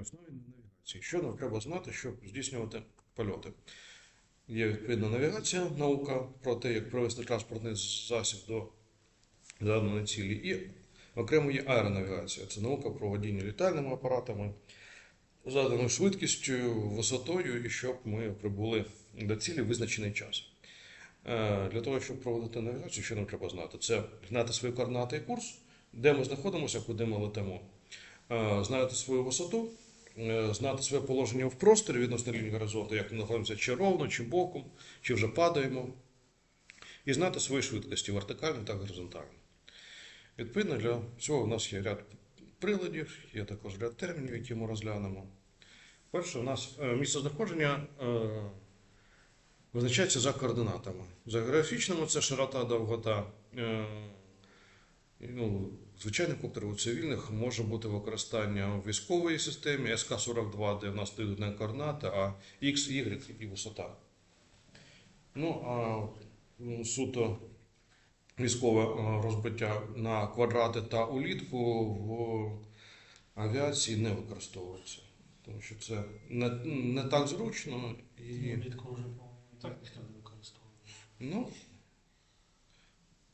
основі навігації. Що нам треба знати, щоб здійснювати польоти? Є відповідна навігація, наука про те, як провести транспортний засіб до заданої цілі, і окремо є аеронавігація. Це наука про водіння літальними апаратами, заданою швидкістю, висотою, і щоб ми прибули до цілі визначений час. Е, Для того, щоб проводити навігацію, що нам треба знати? Це знати свої координати і курс, де ми знаходимося, куди ми летимо, знати свою висоту, е, знати своє положення в просторі відносно лінії горизонту, як ми знаходимося чи ровно, чи боком, чи вже падаємо, і знати свої швидкості вертикально та горизонтально. Відповідно, для цього у нас є ряд приладів, є також ряд термінів, які ми розглянемо. Перше, у нас е, місце знаходження е, визначається за координатами. За географічними це широта, довгота. Е, Ну, звичайних коптерів у цивільних може бути використання в військовій системі СК-42, де в нас стоїть одна координата, а X, Y і висота. Ну, а суто військове розбиття на квадрати та улітку в авіації не використовується. Тому що це не, не так зручно і. Влітку вже, по-моєму, і так ніхто не використовує. Ну,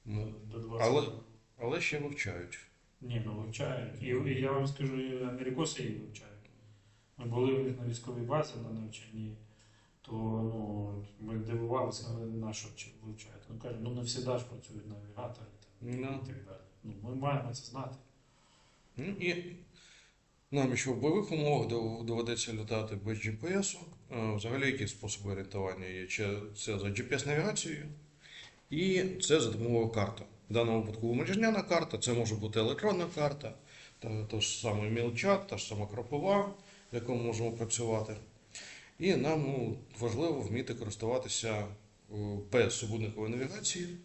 ну, До 20. але, але ще вивчають. Ні, ну вивчають. І, і я вам скажу, і америкоси її вивчають. Ми були у них на військовій базі на навчанні, то ну, ми дивувалися, на що вивчають. Ну кажуть, ну не всі ж працюють навігатори там, Ну. і так далі. Ну, ми маємо це знати. Ну, і нам ще в бойових умовах доведеться літати без GPS. Взагалі, які способи орієнтування є? Чи Це за GPS-навігацією, і це за допомогою карти. В даному випадку мережняна карта, це може бути електронна карта, та, то ж саме мілчат, та ж сама кропова, в якому можемо працювати. І нам ну, важливо вміти користуватися е, без супутникової навігації,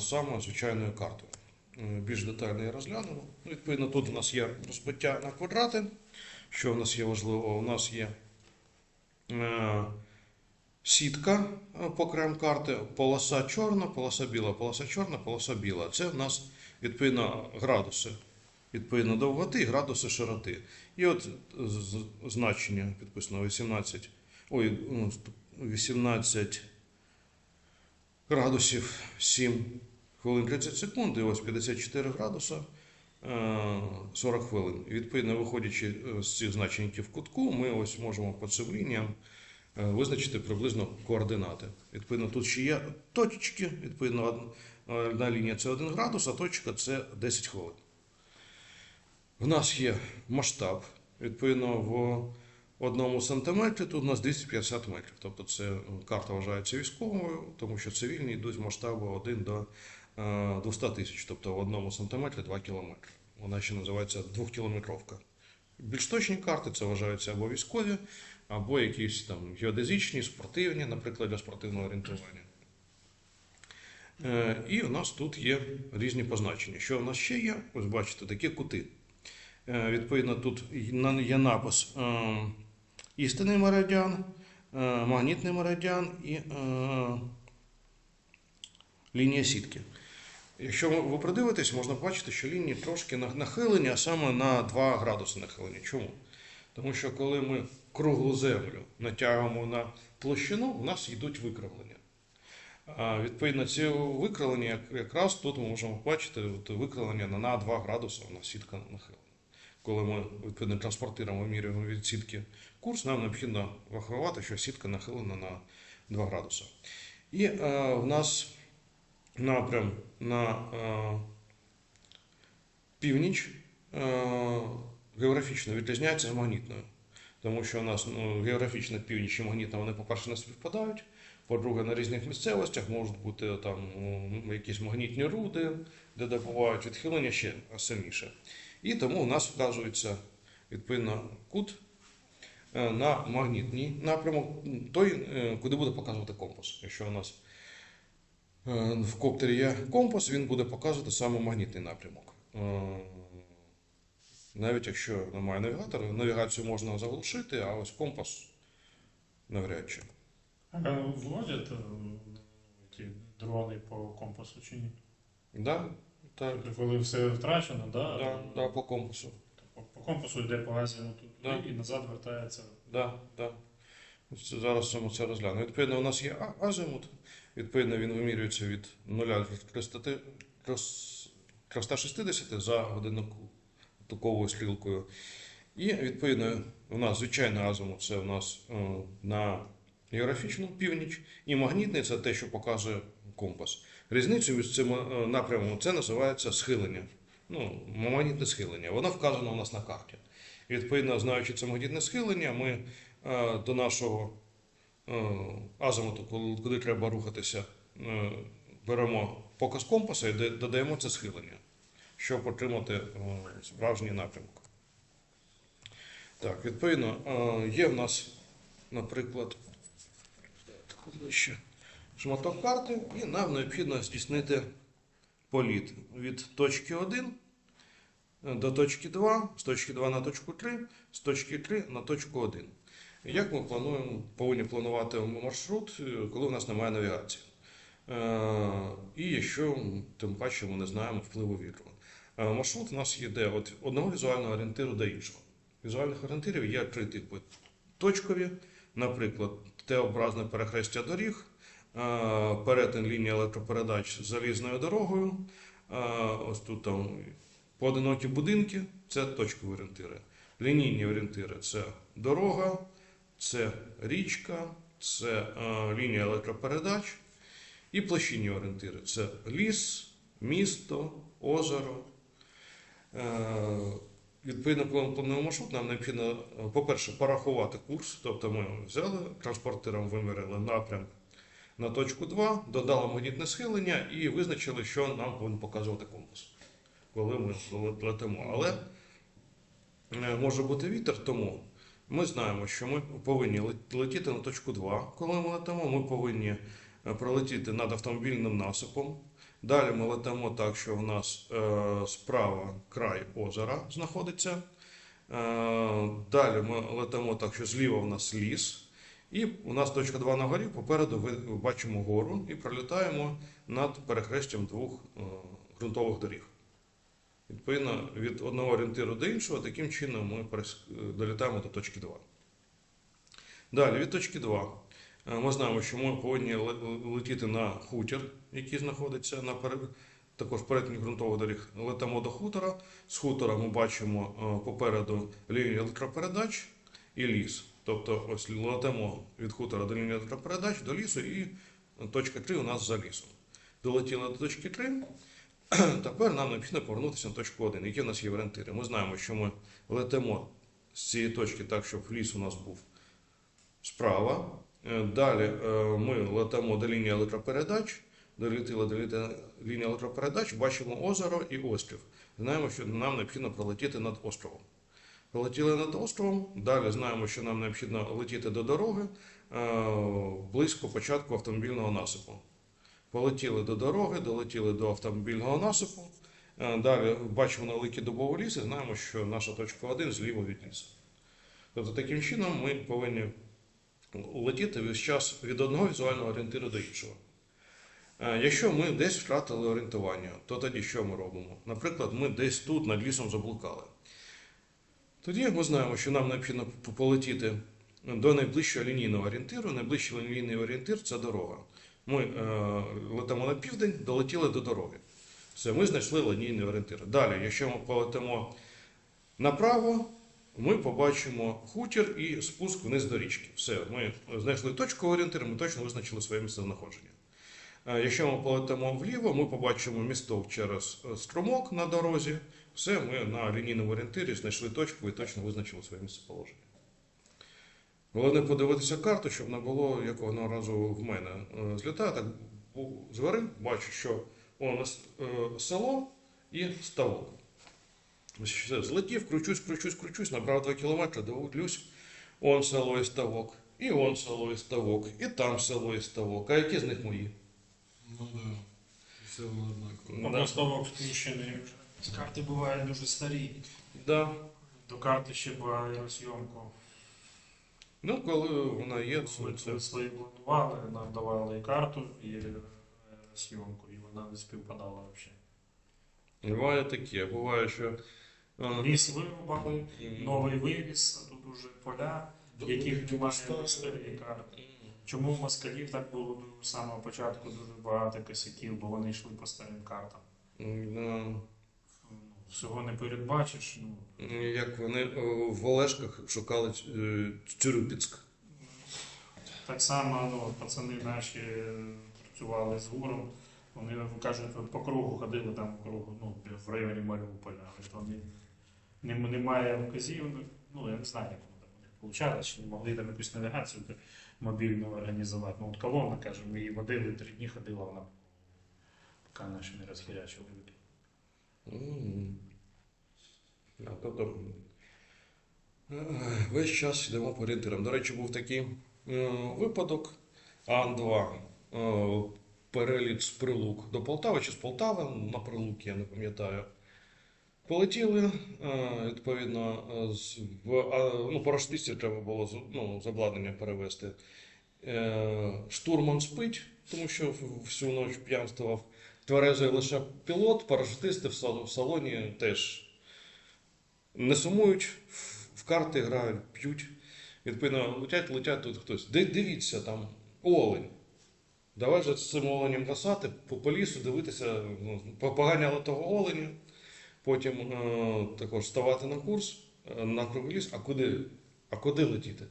саме звичайною картою. Е, Більш детально її розглянемо. Ну, відповідно, тут у нас є розбиття на квадрати. Що у нас є важливо? У нас є е, сітка е, по краям карти, полоса чорна, полоса біла, полоса чорна, полоса біла. Це в нас відповідно градуси. Відповідно довготи градуси широти. І от значення підписано 18, ой, ну, 18 градусів 7 хвилин 30 секунд, і ось 54 градуса е, 40 хвилин. І відповідно, виходячи е, з цих значень, в кутку, ми ось можемо по цим лініям е, визначити приблизно координати. Відповідно, тут ще є точки, відповідно, одна лінія це 1 градус, а точка це 10 хвилин. В нас є масштаб, відповідно, в одному сантиметрі тут у нас 250 метрів. Тобто це е, карта вважається військовою, тому що цивільні йдуть в масштабу 1 до е, 200 тисяч, тобто в одному сантиметрі 2 кілометри. Вона ще називається двохкілометровка. Більш точні карти це вважаються або військові, або якісь там геодезичні, спортивні, наприклад, для спортивного орієнтування. Е, І у нас тут є різні позначення. Що у нас ще є? Ось бачите, такі кути. Е, Відповідно, тут є напис е, істинний меридіан, магнітний меридіан і лінія сітки. Якщо ви придивитесь, можна бачити, що лінії трошки нахилені, а саме на 2 градуси нахилені. Чому? Тому що коли ми круглу землю натягуємо на площину, у нас йдуть викривлення. А, Відповідно, ці викривлення якраз тут ми можемо бачити от викривлення на- на 2 градуси у нас сітка нахилена. Коли ми відповідно транспортуємо, вимірюємо від сітки курс, нам необхідно врахувати, що сітка нахилена на 2 градуси. І е, в нас напрям на е, північ е, географічно відрізняється з магнітною. Тому що у нас ну, географічна північ і магнітна, вони, по-перше, не співпадають. По-друге, на різних місцевостях можуть бути там ну, якісь магнітні руди, де добувають відхилення ще сильніше. І тому у нас вказується відповідно кут е, на магнітній напрямок, той, е, куди буде показувати компас. Якщо у нас е, в коптері є компас, він буде показувати саме магнітний напрямок. Е, Навіть якщо немає навігатора, навігацію можна заглушити, а ось компас навряд чи. А вводять е, ті дрони по компасу чи ні? Да? Так, Коли все втрачено, да? да, да, по компасу. по, по компасу йде по азімуту Да. і назад вертається. Да, да. Це зараз ми це розглянемо. Відповідно, у нас є азимут. Відповідно, він вимірюється від 0 до 360 за годинниковою стрілкою. І відповідно, у нас звичайний азимут це у нас е, на географічну північ, і магнітний це те, що показує компас. Різницю між цим е, напрямом це називається схилення. Ну, магнітне схилення. Воно вказано у нас на карті. І, Відповідно, знаючи це магнітне схилення, ми е, до нашого азимуту, куди треба рухатися, беремо показ компаса і додаємо це схилення, щоб отримати е, справжній напрямок. Так, відповідно, е, є в нас, наприклад, шматок карти, і нам необхідно здійснити політ від точки 1 до точки 2, з точки 2 на точку 3, з точки 3 на точку 1. Як ми плануємо, повинні планувати маршрут, е, коли у нас немає навігації? Е, І якщо тим паче ми не знаємо впливу вітру. Е, Маршрут у нас йде від одного візуального орієнтиру до іншого. Візуальних орієнтирів є три типи: точкові, наприклад, Т-образне перехрестя доріг, е, перетин лінії електропередач з залізною дорогою. е, Ось тут там поодинокі будинки це точкові орієнтири. Лінійні орієнтири це дорога, це річка, це лінія електропередач. І площинні орієнтири це ліс, місто, озеро. Е, Відповідно, коли ми плануємо маршрут, нам необхідно, е, по-перше, порахувати курс. Тобто ми взяли транспортером, виміряли напрям на точку 2, додали магнітне схилення і визначили, що нам повинен показувати компас, коли ми летимо. Але е, може бути вітер, тому ми знаємо, що ми повинні летіти на точку 2, коли ми летимо. Ми повинні пролетіти над автомобільним насипом. Далі ми летимо так, що в нас е, справа край озера знаходиться. Е, далі ми летимо так, що зліва в нас ліс. І у нас точка 2 на горі, попереду ви бачимо гору і пролітаємо над перехрестям двох е, ґрунтових доріг. Відповідно, від одного орієнтиру до іншого, таким чином ми долітаємо до точки 2. Далі, від точки 2. Е, Ми знаємо, що ми повинні летіти на хутір, який знаходиться на також перетині ґрунтових доріг. Летимо до хутора. З хутора ми бачимо е, попереду лінію електропередач і ліс. Тобто, ось летимо від хутора до лінії електропередач, до лісу, і точка 3 у нас за лісом. Долетіли до точки 3. Тепер нам необхідно повернутися на точку 1. Які в нас є орієнтири? Ми знаємо, що ми летимо з цієї точки так, щоб ліс у нас був справа. Е, Далі е, ми летимо до лінії електропередач, долетіли до лінії електропередач, бачимо озеро і острів. Знаємо, що нам необхідно пролетіти над островом. Пролетіли над островом, далі знаємо, що нам необхідно летіти до дороги е, близько початку автомобільного насипу. Полетіли до дороги, долетіли до автомобільного насипу. Далі бачимо великий дубовий ліс і знаємо, що наша точка 1 зліва від лісу. Тобто таким чином ми повинні летіти весь час від одного візуального орієнтиру до іншого. Е, Якщо ми десь втратили орієнтування, то тоді що ми робимо? Наприклад, ми десь тут над лісом заблукали. Тоді ми знаємо, що нам необхідно полетіти до найближчого лінійного орієнтиру. Найближчий лінійний орієнтир це дорога. Ми е, летимо на південь, долетіли до дороги. Все, ми знайшли лінійний орієнтир. Далі, якщо ми полетимо направо, ми побачимо хутір і спуск вниз до річки. Все, ми знайшли точку орієнтиру, ми точно визначили своє місце знаходження. Е, Якщо ми полетимо вліво, ми побачимо місток через е, струмок на дорозі. Все, ми на лінійному орієнтирі знайшли точку і точно визначили своє місце положення. Головне подивитися карту, щоб не було, як одного разу в мене. Е, Злітаю так у- бачу, що он е, село і ставок. Злетів, кручусь, кручусь, кручусь, набрав 2 кілометри, дивлюсь, он село і ставок, і он село і ставок, і там село і ставок. А які з них мої? Ну да. Все воно однаково. Да. Або ставок. З карти бувають дуже старі. Да. До карти ще по аеросйомку. Ну, коли вона є, це, Ми свої планували, нам давали і карту, і аеросйомку, і вона не співпадала взагалі. буває таке. Буває, що Ліс вирубали, м, новий вивіз, тут уже поля, яких немає старій карті. Чому в москалів так було з самого початку дуже багато косяків, бо вони йшли по старим картам. да. Ну, Всього не передбачиш. Ну, Як вони е, в Олешках шукали е, Цюрюпінськ. так само ну, пацани наші е, працювали з гуром. Вони кажуть, по кругу ходили там по кругу, ну, в районі Маріуполя. Вони, немає вказів, ну я не знаю, як воно там у них чи не могли там якусь навігацію мобільну організувати. Ну от колона, каже, ми її водили, три дні ходила вона, поки наші не розхирячили. М. А, Тобто е, весь час йдемо по орієнтирам. До речі, був такий е, випадок Ан-2. е, Переліт з Прилук до Полтави чи з Полтави на Прилук, я не пам'ятаю. Полетіли, е, відповідно, з, в, ну, парашутистів треба було ну, з перевезти. Е, Штурман спить, тому що всю ніч п'янствував. Тверезий лише пілот, парашутисти в салоні теж не сумують, в- карти грають, п'ють. Відповідно, летять, летять тут хтось. Ди- Дивіться, там олень. Давай же з цим оленем гасати, по лісу дивитися, ну, поганяли того оленя, потім е, також ставати на курс, е, на кругий ліс. А куди? А куди летіти?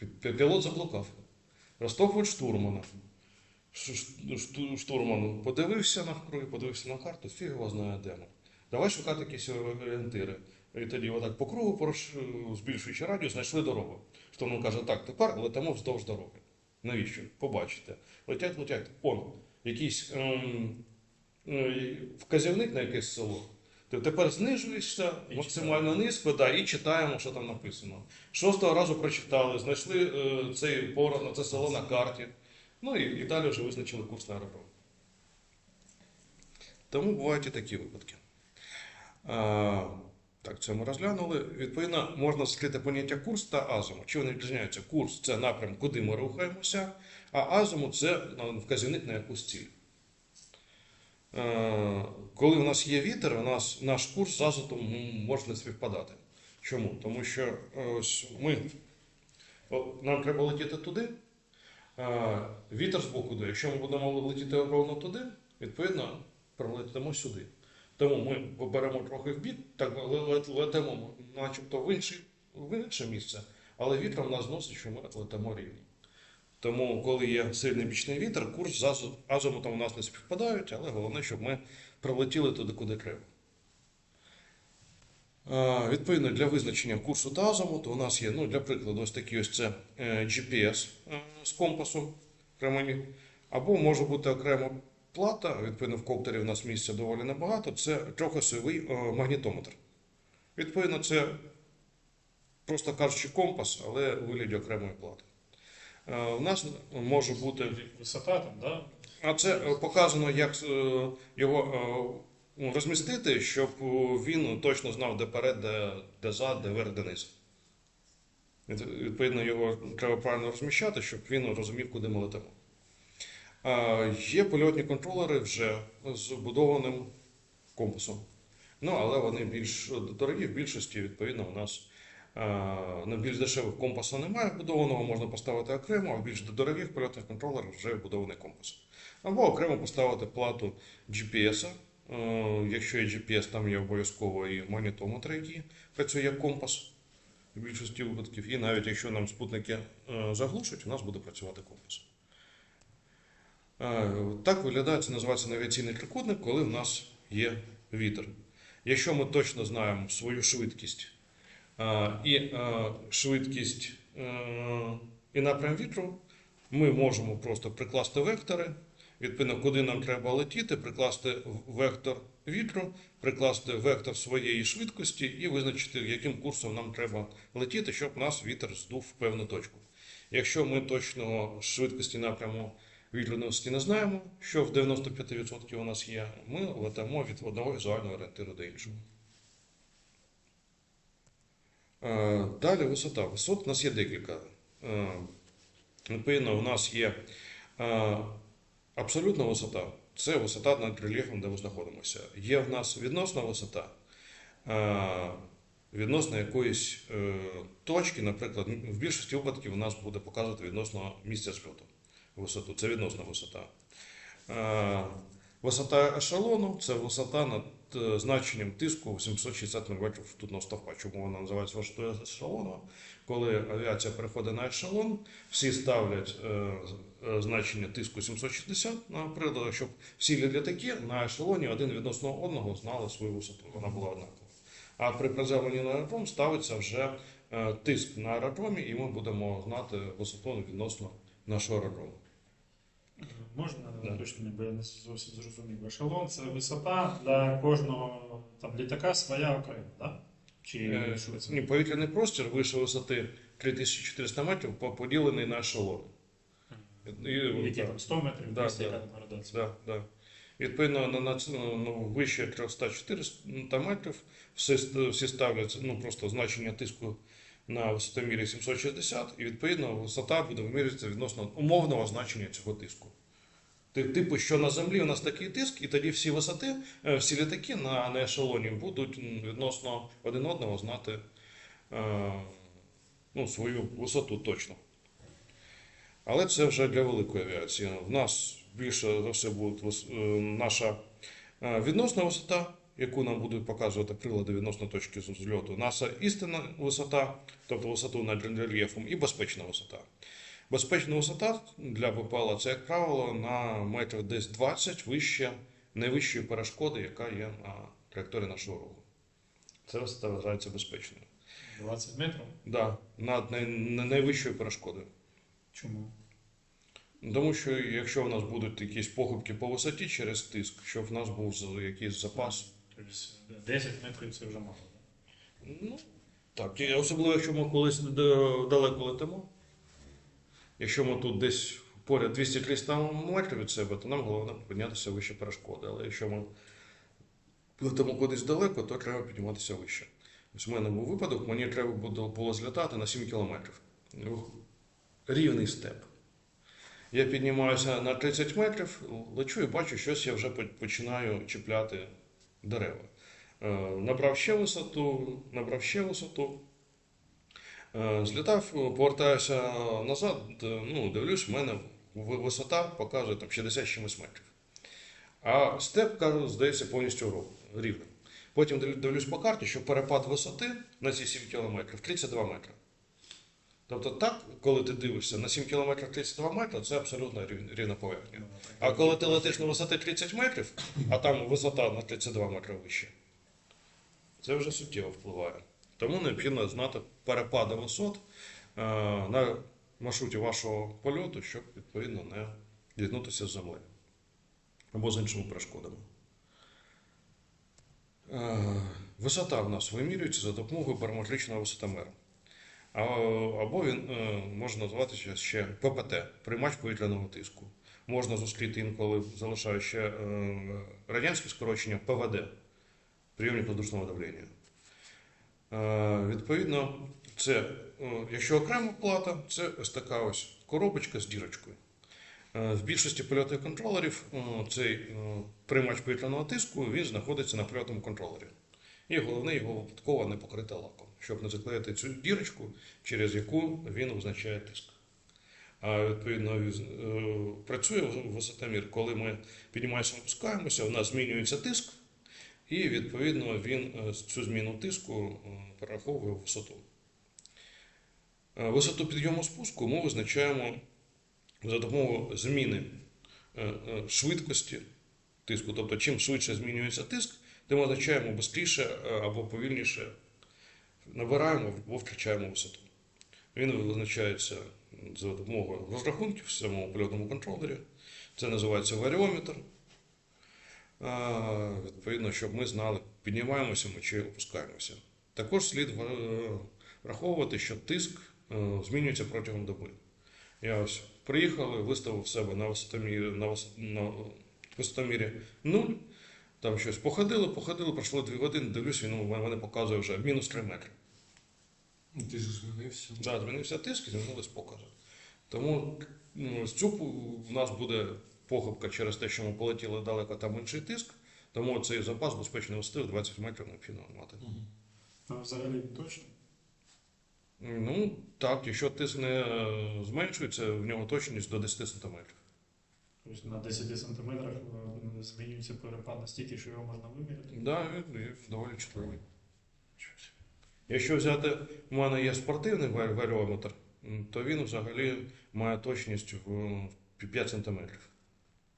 Пі- пі- Пілот заблукав. Розтовхують штурмана. Штурман подивився на круги, подивився на карту, фіг його знає де ми. Давай шукати якісь орієнтири. І тоді отак по кругу, збільшуючи радіус, знайшли дорогу. Штурман каже, так, тепер летимо вздовж дороги. Навіщо? Побачите. Летять, летять. Он, якийсь ем, вказівник на якесь село. Ти тепер знижуєшся І максимально низько да, і читаємо, що там написано. Шостого разу прочитали, знайшли е, цей порог, це село на карті. Ну і, і далі вже визначили курс на аеродром. Тому бувають і такі випадки. А, так, це ми розглянули. Відповідно, можна скрити поняття курс та азимут. Чи вони відрізняються? Курс це напрям, куди ми рухаємося, а азимут це ну, вказівник на якусь ціль. Е, Коли у нас є вітер, у нас наш курс з азотом може не співпадати. Чому? Тому що е, ось ми, нам треба летіти туди, е, вітер з боку дує. Якщо ми будемо летіти ровно туди, відповідно прилетимо сюди. Тому ми беремо трохи в бік, так летимо начебто в, інший, в інше місце, але вітром нас зносить, що ми летимо рівно. Тому, коли є сильний бічний вітер, курс з азимутом у нас не співпадають, але головне, щоб ми прилетіли туди, куди треба. Відповідно, для визначення курсу та азимуту у нас є, ну, для прикладу, ось такий ось це е, GPS е, з компасом окремий, або може бути окрема плата, відповідно, в коптері у нас місця доволі небагато, це трьохосовий е, магнітометр. Відповідно, це, просто кажучи, компас, але у вигляді окремої плати. Е, У нас може бути Висота там, да? а це показано, як е, його е, ну, розмістити, щоб він точно знав, де перед, де, де зад, де верх, де низ. Відповідно, його треба правильно розміщати, щоб він розумів, куди ми летимо. Є польотні контролери вже з будованим компасом. Ну, але вони більш дорогі, в більшості, відповідно, у нас на більш дешевих компаса немає вбудованого, можна поставити окремо, а в більш дорогих польотних контролерах вже вбудований компас. Або окремо поставити плату GPS. Е, Якщо є GPS, там є обов'язково і магнітометр, який працює як компас в більшості випадків. І навіть якщо нам спутники е, заглушать, у нас буде працювати компас. Е, Так виглядає, це називається навігаційний трикутник, коли в нас є вітер. Якщо ми точно знаємо свою швидкість е, і швидкість е, і напрям вітру, ми можемо просто прикласти вектори, відповідно, куди нам треба летіти, прикласти вектор вітру, прикласти вектор своєї швидкості і визначити, яким курсом нам треба летіти, щоб нас вітер здув в певну точку. Якщо ми точно швидкості напряму вітряності не знаємо, що в 95% у нас є, ми летимо від одного візуального орієнтиру до іншого. Е, Далі висота. Висот у нас є декілька. Е, Відповідно, у нас є е, абсолютна висота це висота над рельєфом, де ми знаходимося. Є в нас відносна висота. відносно якоїсь точки, наприклад, в більшості випадків у нас буде показувати відносно місця зльоту висоту. Це відносна висота. Висота ешелону це висота над значенням тиску 760 мм ртутного стовпа. Чому вона називається висотою ешелону? Коли авіація переходить на ешелон, всі ставлять е, е, значення тиску 760 на щоб всі літаки на ешелоні один відносно одного знали свою висоту. Вона була однакова. А при приземленні на аеродром ставиться вже е, тиск на аеродромі, і ми будемо знати висоту відносно нашого аеродрому. Можна Да. точно, бо я не зовсім зрозумів. Ешелон це висота для кожного там, літака своя окрема, да? Чи Е, що це? Ні, повітряний простір вище висоти 3400 метрів поділений на ешелони. І, Які там 100 метрів, Да, 200 да. яка градація? да, да. Відповідно, на, на, ну, вище 300-400 метрів всі, всі ставлять ну, просто значення тиску на висотомірі 760, і відповідно висота буде вимірюватися відносно умовного значення цього тиску. Типу, що на землі у нас такий тиск, і тоді всі висоти, е, всі літаки на, на ешелоні будуть відносно один одного знати е, ну, свою висоту точно. Але це вже для великої авіації. В нас більше за все буде е, наша е, відносна висота, яку нам будуть показувати прилади відносно точки зльоту, наша істинна висота, тобто висоту над рельєфом, і безпечна висота. Безпечна висота для БПЛА це, як правило, на метр десь 20 вище найвищої перешкоди, яка є на траєкторії нашого руху. Це висота вважається безпечною. 20 метрів? Да, над най, найвищою перешкодою. Чому? Тому що якщо в нас будуть якісь похибки по висоті через тиск, щоб в нас був якийсь запас. Тобто 10 метрів це вже мало. Ну, так, особливо, якщо ми колись далеко летимо. Якщо ми тут десь поряд 200-300 метрів від себе, то нам головне піднятися вище перешкоди. Але якщо ми летимо кудись далеко, то треба підніматися вище. Ось в мене був випадок, мені треба було злітати на 7 кілометрів. Рівний степ. Я піднімаюся на 30 метрів, лечу і бачу, щось я вже починаю чіпляти дерева. Е, Набрав ще висоту, набрав ще висоту. Е, Злітав, повертаюся назад, ну, дивлюсь, в мене висота показує там 60 чимось метрів. А степ, кажу, здається, повністю рівним. Потім дивлюсь по карті, що перепад висоти на ці 7 кілометрів 32 метри. Тобто так, коли ти дивишся на 7 кілометрів 32 метри, це абсолютно рів- рівна поверхня. А коли ти летиш на висоті 30 метрів, а там висота на 32 метри вище, це вже суттєво впливає. Тому необхідно знати перепади висот е, на маршруті вашого польоту, щоб відповідно не зіткнутися з землею або з іншими перешкодами. Е, Висота в нас вимірюється за допомогою барометричного висотомера. Або він е, може називатися ще ППТ приймач повітряного тиску. Можна зустріти інколи, залишаю ще е, радянське скорочення ПВД прийомник воздушного давлення. Е, Відповідно, це, якщо окрема плата, це ось така ось коробочка з дірочкою. В більшості польотних контролерів цей приймач повітряного тиску він знаходиться на польотному контролері. І головне його випадково не покрити лаком, щоб не заклеїти цю дірочку, через яку він визначає тиск. А відповідно е, працює висотомір, коли ми піднімаємося, опускаємося, у нас змінюється тиск, і відповідно він е, цю зміну тиску е, перераховує в висоту. Висоту підйому спуску ми визначаємо за допомогою зміни швидкості тиску. Тобто, чим швидше змінюється тиск, тим означаємо швидше або повільніше набираємо або втрачаємо висоту. Він визначається за допомогою розрахунків в самому польотному контролері. Це називається варіометр. Відповідно, щоб ми знали, піднімаємося ми чи опускаємося. Також слід враховувати, що тиск е, змінюється протягом доби. Я ось приїхали, виставив себе на висотомірі, на висотомірі 0, там щось походили, походили, пройшло 2 години, дивлюсь, він у мене показує вже мінус 3 метри. Ти ж змінився. Да, змінився тиск і змінились покази. Тому ну, з цю в нас буде похибка через те, що ми полетіли далеко, там інший тиск. Тому цей запас безпечної висоти в 20 метрів необхідно мати. А взагалі точно? Ну, так, якщо тиск не е, зменшується, в нього точність до 10 см. Тобто на 10 сантиметрах е, змінюється перепад настільки, що його можна виміряти. Да, він доволі чутливий. Якщо взяти, у мене є спортивний варіометр, то він взагалі має точність в 5 см.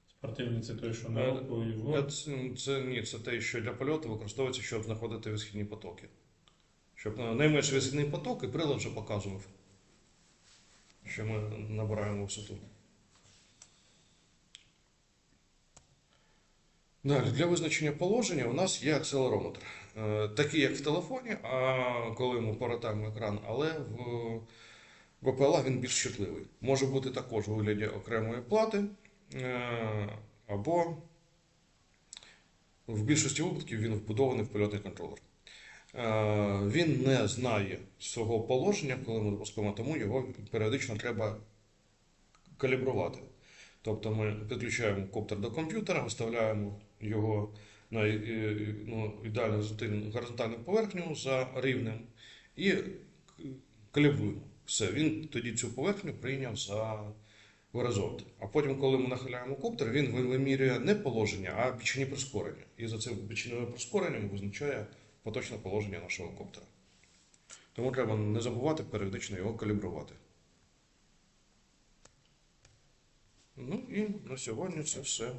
Спортивний це той, що на руку і Це, це, ні, це те, що для польоту використовується, щоб знаходити висхідні потоки. Щоб е, найменший висхідний поток і прилад вже показував, що ми набираємо висоту. Далі, для визначення положення у нас є акселерометр. Е, Такий, як в телефоні, а коли ми повертаємо екран, але в ВПЛА він більш чутливий. Може бути також у вигляді окремої плати, е, або в більшості випадків він вбудований в польотний контролер. Е, Він не знає свого положення, коли ми запускаємо, тому його періодично треба калібрувати. Тобто ми підключаємо коптер до комп'ютера, виставляємо його на е, е, ну, горизонтальну- горизонтальну поверхню за рівнем і калібруємо. Все, він тоді цю поверхню прийняв за горизонт. А потім, коли ми нахиляємо коптер, він вимірює не положення, а бічні прискорення. І за цим бічним прискоренням визначає поточне положення нашого коптера. Тому треба не забувати періодично його калібрувати. Ну і на сьогодні це все.